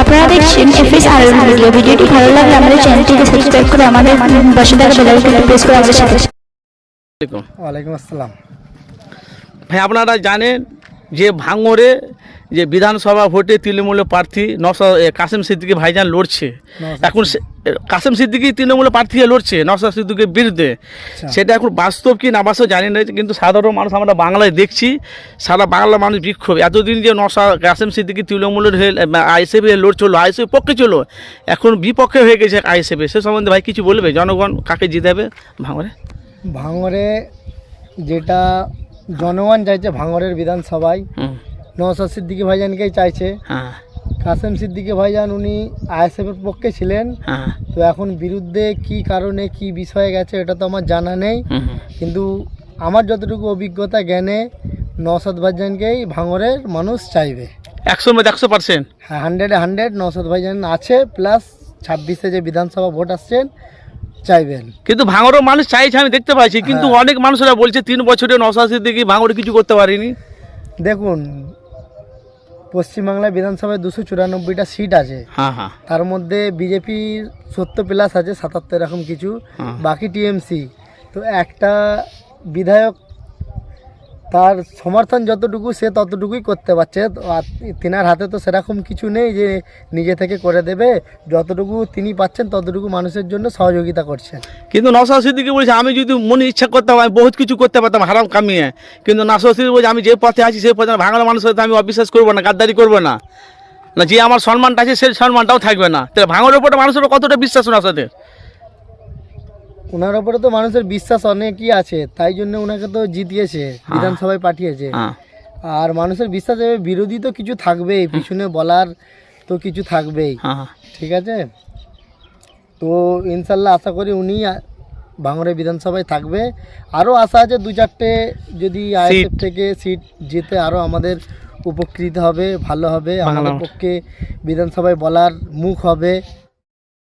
আপনারা দেখছেন এফএস আর ভিডিও ভিডিওটি ভালো লাগলে আমাদের চ্যানেলটিকে সাবস্ক্রাইব করে আমাদের পাশে থাকা বেল আইকনটি প্রেস করে আমাদের সাথে। ওয়ালাইকুম আসসালাম। ভাই আপনারা জানেন যে ভাঙরে যে বিধানসভা ভোটে তৃণমূলের প্রার্থী নসা এ, কাসেম সিদ্দিকি ভাইজান লড়ছে। এখন সে- কাসেম সিদ্দিকি তৃণমূলের প্রার্থী লড়ছে নসাদ সিদ্দিকের বিরুদ্ধে। সেটা এখন বাস্তব কি না বাস্তব জানি না কিন্তু সাধারণ মানুষ আমরা বাংলায় দেখছি সারা বাংলা মানুষ বিক্ষোভ। এতদিন যে নসা কাসেম সিদ্দিকি তৃণমূলের হয়ে আইএসএফ লড়ছিল আইএসএফ পক্ষে ছিল এখন বিপক্ষে হয়ে গেছে আইএসএফ সে সম্বন্ধে ভাই কিছু বলবে? জনগণ কাকে জিতাবে ভাঙরে ভাঙরে যেটা জনগণ চাইছে ভাঙরের বিধানসভায়। হুম। নওশাদ সিদ্দিকী ভাইজানকেই চাইছে। হ্যাঁ। কাসেম সিদ্দিকী ভাইজান উনি আইএসএফের পক্ষে ছিলেন। হ্যাঁ। তো এখন বিরুদ্ধে কি কারণে কি বিষয়ে গেছে এটা তো আমার জানা নেই। কিন্তু আমার যতটুকু অভিজ্ঞতা জ্ঞানে নওশাদ ভাইজানকেই ভাঙরের মানুষ চাইবে। একশোর মধ্যে একশো পার্সেন্ট? হ্যাঁ হান্ড্রেডে হান্ড্রেড নওশাদ ভাইজান আছে প্লাস ছাব্বিশে যে বিধানসভা ভোট আসছেন চাইবেন। কিন্তু ভাঙরও মানুষ চাইছে আমি দেখতে পাচ্ছি। কিন্তু হ্যাঁ। অনেক মানুষরা বলছে তিন বছরের নশাশি দিকে ভাঙড়ে কিছু করতে পারিনি। দেখুন পশ্চিমবাংলায় বিধানসভায় দুশো চুরানব্বইটা সিট আছে। হ্যাঁ হ্যাঁ। তার মধ্যে বিজেপি সত্তর প্লাস আছে সাতাত্তর এরকম কিছু। বাকি টিএমসি তো একটা বিধায়ক তার সমর্থন যতটুকু সে ততটুকুই করতে পারছে। আর তিনার হাতে তো সেরকম কিছু নেই যে নিজে থেকে করে দেবে। যতটুকু তিনি পাচ্ছেন, ততটুকু মানুষের জন্য সহযোগিতা করছেন। কিন্তু নশাশি দিকে বলছে, আমি যদি মনে ইচ্ছা করতাম, আমি বহুত কিছু করতে পারতাম, হারাম কামিয়ে। কিন্তু নশাশি বলছে, আমি যে পথে আছি, সেই পথে ভাঙড় মানুষের সাথে আমি অবিশ্বাস করব না, গাদ্দারি করব না। না, যে আমার সম্মানটা আছে, সেই সম্মানটাও থাকবে না। তাহলে ভাঙড়ের উপরে মানুষের কতটা বিশ্বাস ওনার সাথে ওনার ওপরে তো মানুষের বিশ্বাস অনেকই আছে তাই জন্য ওনাকে তো জিতিয়েছে বিধানসভায় পাঠিয়েছে। হ্যাঁ। আর মানুষের বিশ্বাস বিরোধী তো কিছু থাকবেই পিছনে বলার তো কিছু থাকবেই। হ্যাঁ হ্যাঁ। ঠিক আছে? তো ইনশাল্লাহ আশা করি উনি ভাঙড়ে বিধানসভায় থাকবে। আরও আশা আছে দু চারটে যদি আইএসএফ থেকে সিট জিতে আরও আমাদের উপকৃত হবে ভালো হবে। আমাদের পক্ষে বিধানসভায় বলার মুখ হবে।